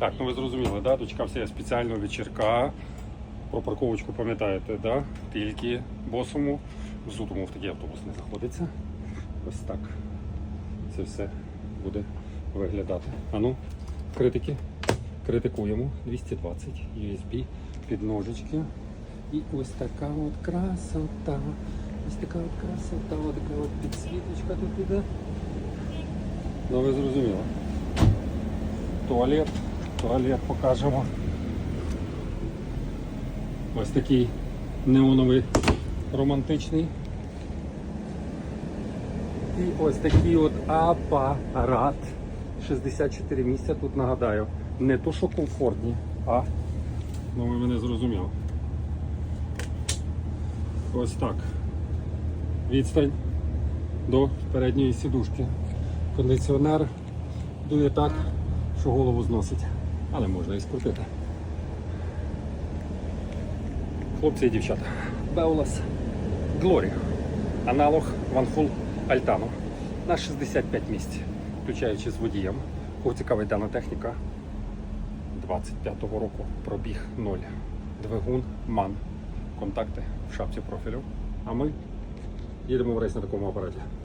Так, ну ви зрозуміли, да? дочекався я спеціального вечірка. Про парковочку пам'ятаєте, да? тільки босому, взутому в такий автобус не заходиться. Ось так. Це все буде виглядати. Ану, критики. Критикуємо. 220 USB під ножички. І ось така от красота. Ось така от красота, ось така от підсвіточка тут іде. Ну ви зрозуміли. Туалет. Туалет покажемо. Ось такий неоновий романтичний. І ось такий от апарат. 64 місця тут нагадаю. Не то, що комфортні, а ну ви мене зрозуміли. Ось так. Відстань до передньої сідушки. Кондиціонер дує так, що голову зносить. Але можна і скрутити. Хлопці і дівчата. Беулас Glory. Аналог Ванфул Альтано на 65 місць, включаючи з водієм. Кого цікавить дана техніка 25-го року. Пробіг 0. Двигун МАН. Контакти в шапці профілю. А ми їдемо в рейс на такому апараті.